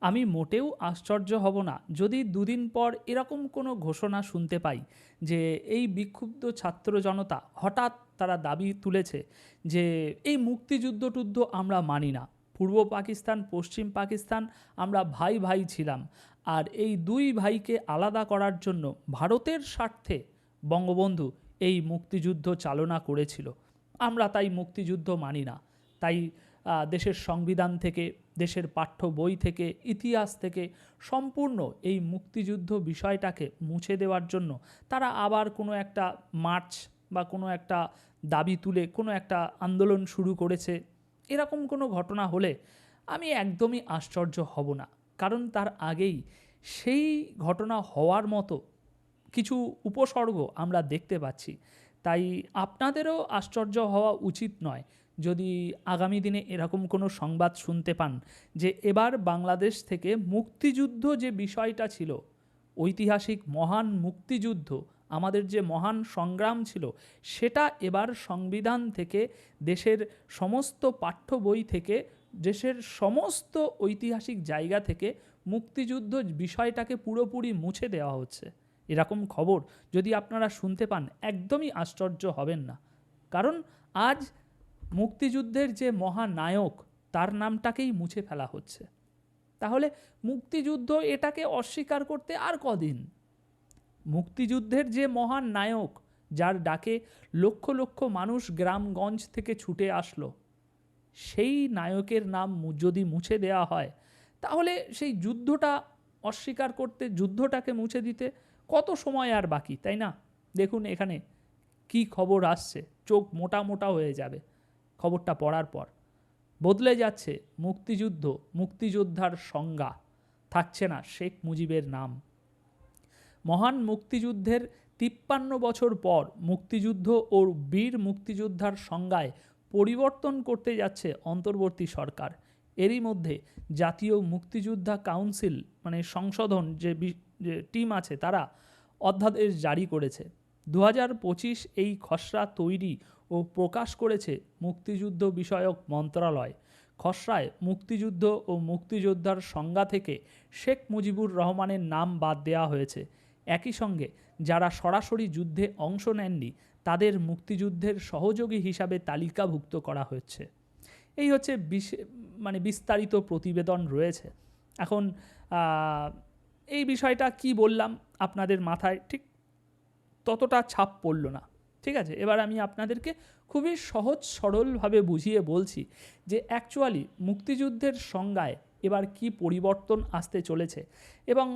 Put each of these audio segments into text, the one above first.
আমি মোটেও আশ্চর্য হব না যদি দুদিন পর এরকম কোনো ঘোষণা শুনতে পাই যে এই বিক্ষুব্ধ ছাত্র জনতা হঠাৎ তারা দাবি তুলেছে যে এই মুক্তিযুদ্ধ টুদ্ধ আমরা মানি না। পূর্ব পাকিস্তান, পশ্চিম পাকিস্তান আমরা ভাই ভাই ছিলাম আর এই দুই ভাইকে আলাদা করার জন্য ভারতের স্বার্থে বঙ্গবন্ধু এই মুক্তিযুদ্ধ চালনা করেছিল। আমরা তাই মুক্তিযুদ্ধ মানি না। তাই দেশের সংবিধান থেকে, দেশের পাঠ্য বই থেকে, ইতিহাস থেকে সম্পূর্ণ এই মুক্তিযুদ্ধ বিষয়টাকে মুছে দেওয়ার জন্য তারা আবার কোনো একটা মার্চ বা কোনো একটা দাবি তুলে কোনো একটা আন্দোলন শুরু করেছে। এরকম কোনো ঘটনা হলে আমি একদমই আশ্চর্য হব না। কারণ তার আগেই সেই ঘটনা হওয়ার মতো কিছু উপসর্গ আমরা দেখতে পাচ্ছি। তাই আপনাদেরও আশ্চর্য হওয়া উচিত নয় যদি আগামী দিনে এরকম কোনো সংবাদ শুনতে পান যে এবার বাংলাদেশ থেকে মুক্তিযুদ্ধ যে বিষয়টা ছিল, ঐতিহাসিক মহান মুক্তিযুদ্ধ, আমাদের যে মহান সংগ্রাম ছিল, সেটা এবার সংবিধান থেকে, দেশের সমস্ত পাঠ্য বই থেকে, দেশের সমস্ত ঐতিহাসিক জায়গা থেকে মুক্তিযুদ্ধ বিষয়টাকে পুরোপুরি মুছে দেওয়া হচ্ছে। এরকম খবর যদি আপনারা শুনতে পান, একদমই আশ্চর্য হবেন না। কারণ আজ মুক্তিযুদ্ধের যে মহানায়ক, তার নামটাকেই মুছে ফেলা হচ্ছে। তাহলে মুক্তিযুদ্ধ এটাকে অস্বীকার করতে আর কদিন? মুক্তিযুদ্ধের যে মহান নায়ক যার ডাকে লক্ষ লক্ষ মানুষ গ্রামগঞ্জ থেকে ছুটে আসলো, সেই নায়কের নাম যদি মুছে দেওয়া হয়, তাহলে সেই যুদ্ধটা অস্বীকার করতে, যুদ্ধটাকে মুছে দিতে কত সময় আর বাকি, তাই না? দেখুন এখানে কি খবর আসছে, চোখ মোটা মোটা হয়ে যাবে। খবরটা পড়ার পর। বদলে যাচ্ছে মুক্তিযুদ্ধ, মুক্তিযোদ্ধার সংজ্ঞা। থাকছে না শেখ মুজিবের নাম। মহান মুক্তিযুদ্ধের তিপ্পান্ন বছর পর মুক্তিযুদ্ধ ও বীর মুক্তিযোদ্ধার সংজ্ঞায় পরিবর্তন করতে যাচ্ছে অন্তর্বর্তী সরকার। এরই মধ্যে জাতীয় মুক্তিযোদ্ধা কাউন্সিল মানে সংশোধন যে টিম আছে তারা অধ্যাদেশ জারি করেছে। দু এই খসড়া তৈরি ও প্রকাশ করেছে মুক্তিযুদ্ধ বিষয়ক মন্ত্রণালয়। খসড়ায় মুক্তিযুদ্ধ ও মুক্তিযোদ্ধার সংজ্ঞা থেকে শেখ মুজিবুর রহমানের নাম বাদ দেওয়া হয়েছে। একই সঙ্গে যারা সরাসরি যুদ্ধে অংশ নেননি, তাদের মুক্তিযুদ্ধের সহযোগী হিসাবে তালিকাভুক্ত করা হচ্ছে এই হচ্ছে মানে বিস্তারিত প্রতিবেদন রয়েছে। এখন এই বিষয়টা কি বললাম আপনাদের মাথায়, ঠিক ততটা ছাপ পড়ল না। ঠিক আছে? এবার আমি আপনাদেরকে খুবই সহজ, সরলভাবে বুঝিয়ে বলছি যে অ্যাকচুয়ালি মুক্তিযুদ্ধের সংজ্ঞায় এবার কি পরিবর্তন আসতে চলেছে এবং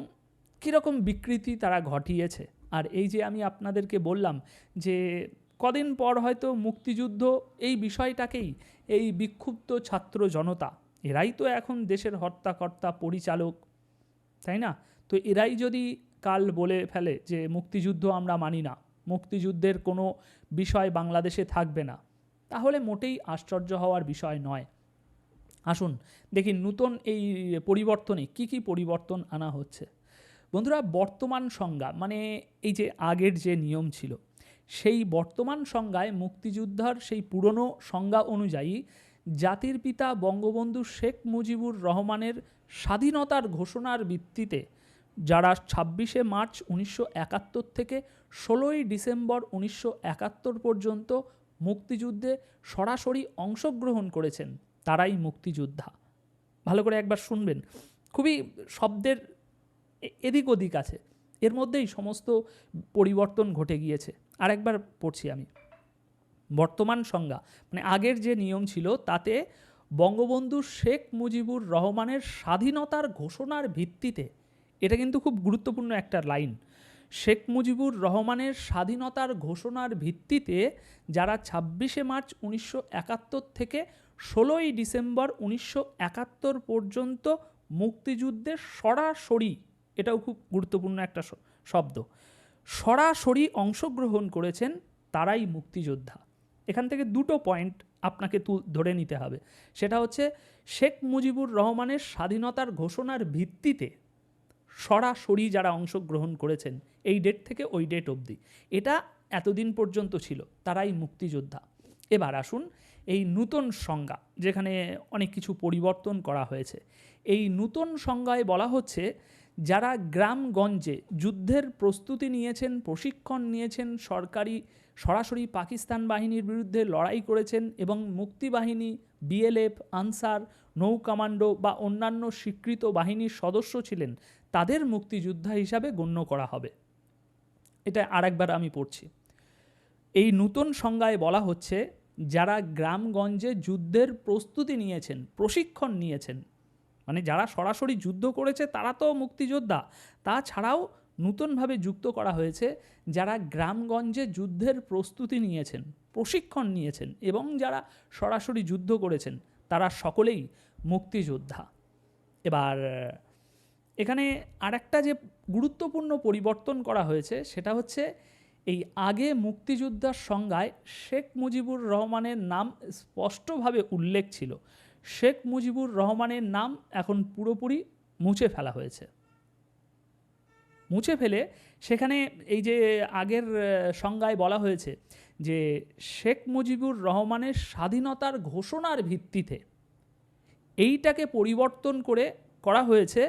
কীরকম বিকৃতি তারা ঘটিয়েছে। আর এই যে আমি আপনাদেরকে বললাম যে কদিন পর হয়তো মুক্তিযুদ্ধ, এই বিষয়টাকেই এই বিক্ষুব্ধ ছাত্র জনতা, এরাই তো এখন দেশের হর্তাকর্তা পরিচালক, তাই না? তো এরাই যদি কাল বলে ফেলে যে মুক্তিযুদ্ধ আমরা মানি না মুক্তিযুদ্ধের কোনো বিষয় বাংলাদেশে থাকবে না। তাহলে মোটেই আশ্চর্য হওয়ার বিষয় নয়। আসুন দেখি নূতন এই পরিবর্তনে কি কি পরিবর্তন আনা হচ্ছে। বন্ধুরা, বর্তমান সংজ্ঞা মানে এই যে আগের যে নিয়ম ছিল, সেই বর্তমান সংজ্ঞায় মুক্তিযোদ্ধার সেই পুরনো সংজ্ঞা অনুযায়ী জাতির পিতা বঙ্গবন্ধু শেখ মুজিবুর রহমানের স্বাধীনতার ঘোষণার ভিত্তিতে যারা ছাব্বিশে মার্চ উনিশশো একাত্তর থেকে ষোলোই ডিসেম্বর উনিশশো একাত্তর পর্যন্ত মুক্তিযুদ্ধে সরাসরি অংশগ্রহণ করেছেন তারাই মুক্তিযোদ্ধা। ভালো করে একবার শুনবেন। খুবই শব্দের এদিক ওদিক আছে। এর মধ্যেই সমস্ত পরিবর্তন ঘটে গিয়েছে। আরেকবার পড়ছি আমি। বর্তমান সংজ্ঞা মানে আগের যে নিয়ম ছিল, তাতে বঙ্গবন্ধু শেখ মুজিবুর রহমানের স্বাধীনতার ঘোষণার ভিত্তিতে, এটা কিন্তু খুব গুরুত্বপূর্ণ একটা লাইন শেখ মুজিবুর রহমানের স্বাধীনতার ঘোষণার ভিত্তিতে যারা ছাব্বিশে মার্চ উনিশশো একাত্তর থেকে ষোলোই ডিসেম্বর উনিশশো একাত্তর পর্যন্ত মুক্তিযুদ্ধে সরাসরি, এটাও খুব গুরুত্বপূর্ণ একটা শব্দ, সরাসরি অংশগ্রহণ করেছেন তারাই মুক্তিযোদ্ধা। এখান থেকে দুটো পয়েন্ট আপনাকে তু ধরে নিতে হবে। সেটা হচ্ছে শেখ মুজিবুর রহমানের স্বাধীনতার ঘোষণার ভিত্তিতে সরাসরি যারা অংশগ্রহণ করেছেন, এই ডেট থেকে ওই ডেট অবধি। এটা এতদিন পর্যন্ত ছিল, তারাই মুক্তিযোদ্ধা। এবার আসুন এই নূতন সংজ্ঞা, যেখানে অনেক কিছু পরিবর্তন করা হয়েছে। এই নূতন সংজ্ঞায় বলা হচ্ছে, যারা গ্রামগঞ্জে যুদ্ধের প্রস্তুতি নিয়েছেন, প্রশিক্ষণ নিয়েছেন, সরকারি, সরাসরি পাকিস্তান বাহিনীর বিরুদ্ধে লড়াই করেছেন এবং মুক্তিবাহিনী বিএলএফ আনসার, নৌ কমান্ডো বা অন্যান্য স্বীকৃত বাহিনীর সদস্য ছিলেন তাদের মুক্তিযোদ্ধা হিসাবে গণ্য করা হবে। এটা আরেকবার আমি পড়ছি। এই নূতন সংজ্ঞায় বলা হচ্ছে, যারা গ্রামগঞ্জে যুদ্ধের প্রস্তুতি নিয়েছেন, প্রশিক্ষণ নিয়েছেন মানে যারা সরাসরি যুদ্ধ করেছে তারা তো মুক্তিযোদ্ধা তাছাড়াও নূতনভাবে যুক্ত করা হয়েছে, যারা গ্রামগঞ্জে যুদ্ধের প্রস্তুতি নিয়েছেন, প্রশিক্ষণ নিয়েছেন এবং যারা সরাসরি যুদ্ধ করেছেন, তারা সকলেই মুক্তিযোদ্ধা। এবার এখানে আরেকটা যে গুরুত্বপূর্ণ পরিবর্তন করা হয়েছে, সেটা হচ্ছে এই আগে মুক্তিযোদ্ধার সংজ্ঞায় শেখ মুজিবুর রহমানের নাম স্পষ্টভাবে উল্লেখ ছিল। শেখ মুজিবুর রহমানের নাম এখন পুরোপুরি মুছে ফেলা হয়েছে। মুছে ফেলে সেখানে এই যে আগের সংজ্ঞায় বলা হয়েছে যে শেখ মুজিবুর রহমানের স্বাধীনতার ঘোষণার ভিত্তিতে এইটাকে পরিবর্তন করে করা হয়েছে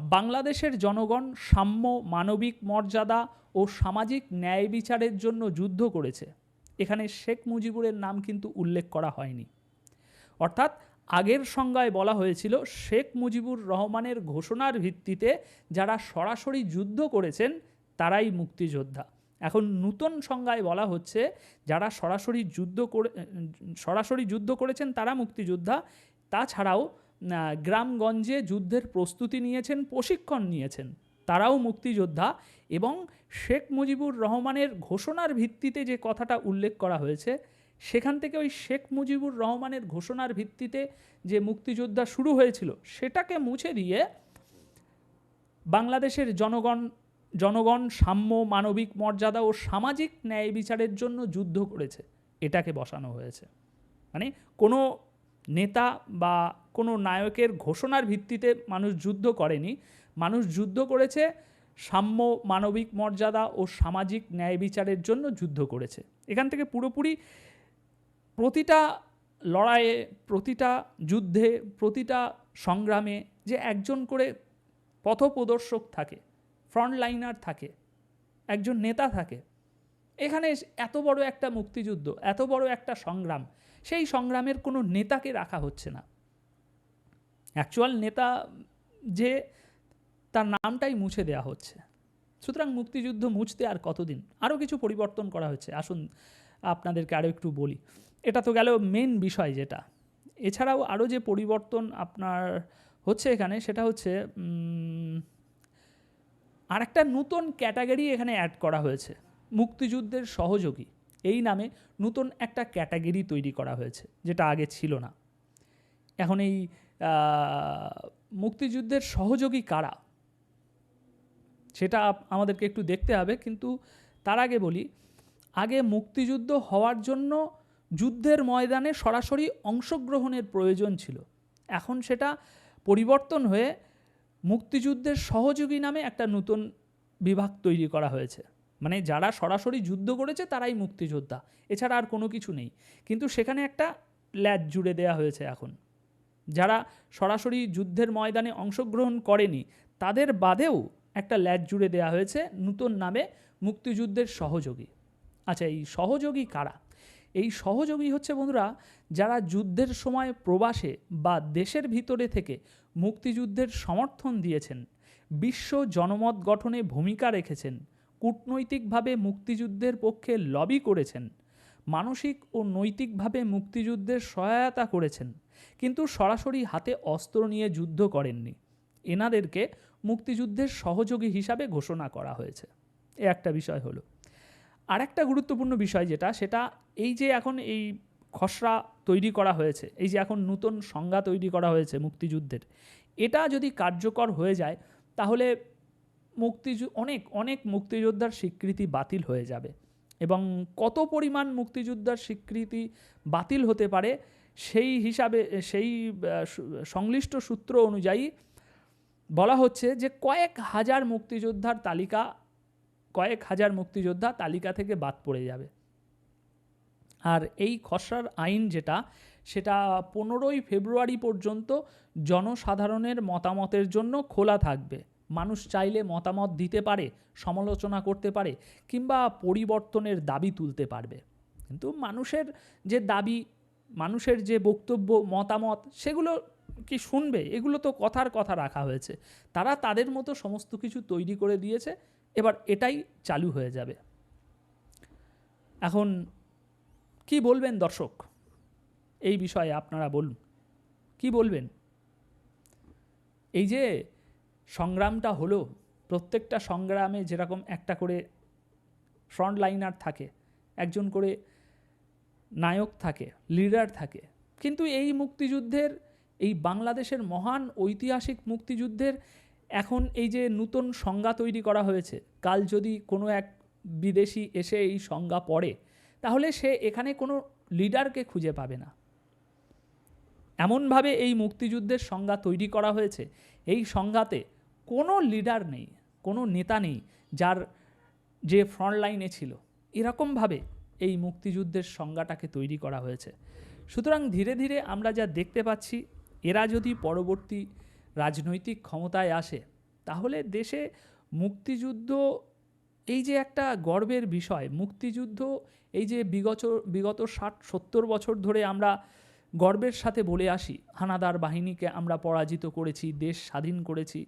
বাংলাদেশের জনগণ সাম্য, মানবিক মর্যাদা ও সামাজিক ন্যায় বিচারের জন্য যুদ্ধ করেছে। এখানে শেখ মুজিবুরের নাম কিন্তু উল্লেখ করা হয়নি। অর্থাৎ আগের সংজ্ঞায় বলা হয়েছিল, শেখ মুজিবুর রহমানের ঘোষণার ভিত্তিতে যারা সরাসরি যুদ্ধ করেছেন, তারাই মুক্তিযোদ্ধা। এখন নূতন সংজ্ঞায় বলা হচ্ছে, যারা সরাসরি যুদ্ধ করে, সরাসরি যুদ্ধ করেছেন, তারা মুক্তিযোদ্ধা। তাছাড়াও গ্রামগঞ্জে যুদ্ধের প্রস্তুতি নিয়েছেন, প্রশিক্ষণ নিয়েছেন। তারাও মুক্তিযোদ্ধা এবং শেখ মুজিবুর রহমানের ঘোষণার ভিত্তিতে যে কথাটা উল্লেখ করা হয়েছে, সেখান থেকে ওই শেখ মুজিবুর রহমানের ঘোষণার ভিত্তিতে যে মুক্তিযোদ্ধা শুরু হয়েছিল, সেটাকে মুছে দিয়ে বাংলাদেশের জনগণ জনগণ সাম্য, মানবিক মর্যাদা ও সামাজিক ন্যায় বিচারের জন্য যুদ্ধ করেছে। এটাকে বসানো হয়েছে। মানে কোনো নেতা বা কোনো নায়কের ঘোষণার ভিত্তিতে মানুষ যুদ্ধ করেনি। মানুষ যুদ্ধ করেছে, সাম্য মানবিক মর্যাদা ও সামাজিক ন্যায় বিচারের জন্য যুদ্ধ করেছে। এখান থেকে পুরোপুরি প্রতিটা লড়াইয়ে, প্রতিটা যুদ্ধে, প্রতিটা সংগ্রামে যে একজন করে পথপ্রদর্শক থাকে ফ্রন্ট লাইনার থাকে, একজন নেতা থাকে, এখানে এত বড় একটা মুক্তিযুদ্ধ, এত বড় একটা সংগ্রাম, সেই সংগ্রামের কোনো নেতাকে রাখা হচ্ছে না। অ্যাকচুয়াল নেতা যে তার নামটাই মুছে দেওয়া হচ্ছে। সুতরাং মুক্তিযুদ্ধ মুছতে আর কতদিন? আরও কিছু পরিবর্তন করা হয়েছে। আসুন আপনাদেরকে আরও একটু বলি। এটা তো গেল মেন বিষয় যেটা। এছাড়াও আরও যে পরিবর্তন আপনার হচ্ছে এখানে, সেটা হচ্ছে আর একটা নতুন ক্যাটাগরি এখানে অ্যাড করা হয়েছে। মুক্তিযুদ্ধের সহযোগী। এই নামে নতুন একটা ক্যাটাগরি তৈরি করা হয়েছে, যেটা আগে ছিল না। এখন এই মুক্তিযুদ্ধের সহযোগী কারা? সেটা আমাদেরকে একটু দেখতে হবে, কিন্তু তার আগে বলি, আগে মুক্তিযুদ্ধ হওয়ার জন্য যুদ্ধের ময়দানে সরাসরি অংশগ্রহণের প্রয়োজন ছিল। এখন সেটা পরিবর্তন হয়ে মুক্তিযুদ্ধের সহযোগী নামে একটা নতুন বিভাগ তৈরি করা হয়েছে। মানে যারা সরাসরি যুদ্ধ করেছে তারাই মুক্তিযোদ্ধা, এছাড়া আর কোনো কিছু নেই। কিন্তু সেখানে একটা ল্যাজ জুড়ে দেওয়া হয়েছে এখন। যারা সরাসরি যুদ্ধের ময়দানে অংশগ্রহণ করেনি, তাদের বাদেও একটা ল্যাজ জুড়ে দেওয়া হয়েছে নতুন নামে মুক্তিযুদ্ধের সহযোগী। আচ্ছা এই সহযোগী কারা? এই সহযোগী হচ্ছে বন্ধুরা, যারা যুদ্ধের সময় প্রবাসে বা দেশের ভিতরে থেকে মুক্তিযুদ্ধের সমর্থন দিয়েছেন, বিশ্ব জনমত গঠনে ভূমিকা রেখেছেন, কূটনৈতিকভাবে মুক্তিযুদ্ধের পক্ষে লবি করেছেন, মানসিক ও নৈতিকভাবে মুক্তিযুদ্ধের সহায়তা করেছেন। কিন্তু সরাসরি হাতে অস্ত্র নিয়ে যুদ্ধ করেননি। এনাদেরকে মুক্তিযুদ্ধের সহযোগী হিসাবে ঘোষণা করা হয়েছে। এ একটা বিষয় হলো। আরেকটা গুরুত্বপূর্ণ বিষয় যেটা, সেটা এই যে এখন এই খসড়া তৈরি করা হয়েছে, এই যে এখন নতুন সংজ্ঞা তৈরি করা হয়েছে মুক্তিযুদ্ধের, এটা যদি কার্যকর হয়ে যায়, তাহলে মুক্তিযু, অনেক অনেক মুক্তিযোদ্ধার স্বীকৃতি বাতিল হয়ে যাবে। এবং কত পরিমাণ মুক্তিযোদ্ধার স্বীকৃতি বাতিল হতে পারে সেই হিসাবে, সেই সংশ্লিষ্ট সূত্র অনুযায়ী বলা হচ্ছে যে কয়েক হাজার মুক্তিযোদ্ধার তালিকা, কয়েক হাজার মুক্তিযোদ্ধা তালিকা থেকে বাদ পড়ে যাবে। আর এই খসড়ার আইন যেটা, সেটা পনেরোই ফেব্রুয়ারি পর্যন্ত জনসাধারণের মতামতের জন্য খোলা থাকবে। মানুষ চাইলে মতামত দিতে পারে, সমালোচনা করতে পারে, কিংবা পরিবর্তনের দাবি তুলতে পারবে। কিন্তু মানুষের যে দাবি মানুষের যে বক্তব্য, মতামত, সেগুলো কি শুনবে? এগুলো তো কথার কথা রাখা হয়েছে। তারা তাদের মতো সমস্ত কিছু তৈরি করে দিয়েছে। এবার এটাই চালু হয়ে যাবে। এখন কি বলবেন দর্শক? এই বিষয়ে আপনারা বলুন। কি বলবেন? এই যে সংগ্রামটা হলো, প্রত্যেকটা সংগ্রামে যেরকম একটা করে ফ্রন্ট লাইনার থাকে, একজন করে নায়ক থাকে লিডার থাকে। কিন্তু এই মুক্তিযুদ্ধের, এই বাংলাদেশের মহান ঐতিহাসিক মুক্তিযুদ্ধের এখন এই যে নূতন সংজ্ঞা তৈরি করা হয়েছে, কাল যদি কোনো এক বিদেশি এসে এই সংজ্ঞা পড়ে, তাহলে সে এখানে কোনো লিডারকে খুঁজে পাবে না। এমনভাবে এই মুক্তিযুদ্ধের সংজ্ঞা তৈরি করা হয়েছে। এই সংজ্ঞাতে কোনো লিডার নেই, কোনো নেতা নেই, যার যে ফ্রন্ট লাইনে ছিল। এরকমভাবে এই মুক্তিযুদ্ধের সংজ্ঞাটাকে তৈরি করা হয়েছে। সুতরাং ধীরে ধীরে আমরা যা দেখতে পাচ্ছি, এরা যদি পরবর্তী রাজনৈতিক ক্ষমতায় আসে, তাহলে দেশে মুক্তিযুদ্ধ এই যে একটা গর্বের বিষয়, মুক্তিযুদ্ধ এই যে বিগত বিগত ষাট, সত্তর বছর ধরে আমরা গর্বের সাথে বলে আসি, হানাদার বাহিনীকে আমরা পরাজিত করেছি, দেশ স্বাধীন করেছি,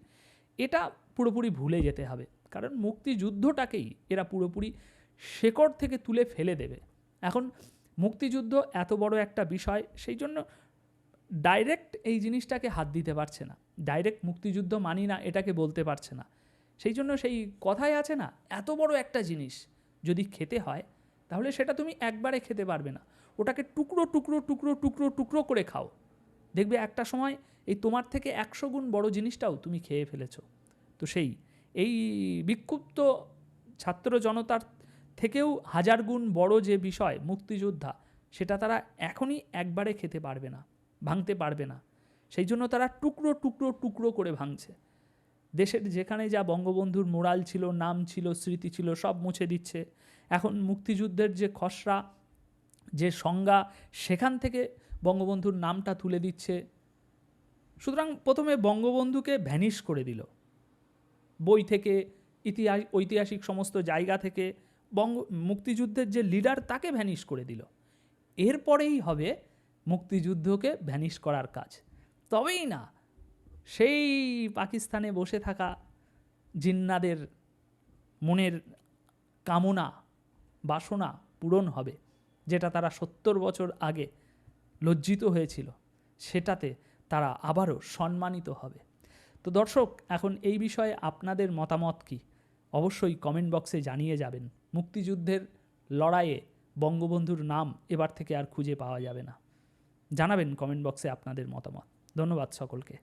এটা পুরোপুরি ভুলে যেতে হবে। কারণ মুক্তিযুদ্ধটাকেই এরা পুরোপুরি শেকড় থেকে তুলে ফেলে দেবে। এখন মুক্তিযুদ্ধ এত বড় একটা বিষয়, সেই জন্য ডাইরেক্ট এই জিনিসটাকে হাত দিতে পারছে না। ডাইরেক্ট মুক্তিযুদ্ধ মানি না, এটাকে বলতে পারছে না। সেই জন্য সেই কথাই আছে না, এত বড় একটা জিনিস যদি খেতে হয়, তাহলে সেটা তুমি একবারে খেতে পারবে না। ওটাকে টুকরো টুকরো টুকরো টুকরো টুকরো করে খাও। দেখবে একটা সময় এই তোমার থেকে একশো গুণ বড় জিনিসটাও তুমি খেয়ে ফেলেছো। তো সেই, এই বিক্ষুব্ধ ছাত্র জনতার থেকেও হাজার গুণ বড় যে বিষয় মুক্তিযোদ্ধা, সেটা তারা এখনই একবারে খেতে পারবে না, ভাঙতে পারবে না। সেই জন্য তারা টুকরো টুকরো টুকরো করে ভাঙছে। দেশের যেখানে যা বঙ্গবন্ধুর মোরাল ছিল, নাম ছিল, স্মৃতি ছিল, সব মুছে দিচ্ছে। এখন মুক্তিযুদ্ধের যে খসড়া, যে সংজ্ঞা, সেখান থেকে বঙ্গবন্ধুর নামটা তুলে দিচ্ছে। সুতরাং প্রথমে বঙ্গবন্ধুকে ভ্যানিশ করে দিল। বই থেকে, ইতিহাস, ঐতিহাসিক সমস্ত জায়গা থেকে বঙ্গ, মুক্তিযুদ্ধের যে লিডার তাকে ভ্যানিশ করে দিল। এরপরেই হবে মুক্তিযুদ্ধকে ভ্যানিশ করার কাজ। তবেই না, সেই পাকিস্তানে বসে থাকা জিন্নাদের মনের কামনা, বাসনা পূরণ হবে, যেটা তারা সত্তর বছর আগে লজ্জিত হয়েছিল। সেটাতে তারা আবারও সম্মানিত হবে। তো দর্শক, এখন এই বিষয়ে আপনাদের মতামত কি? অবশ্যই কমেন্ট বক্সে জানিয়ে যাবেন। মুক্তিযুদ্ধের লড়াইয়ে বঙ্গবন্ধুর নাম এবার থেকে আর খুঁজে পাওয়া যাবে না। জানাবেন কমেন্ট বক্সে আপনাদের মতামত। ধন্যবাদ সকলকে।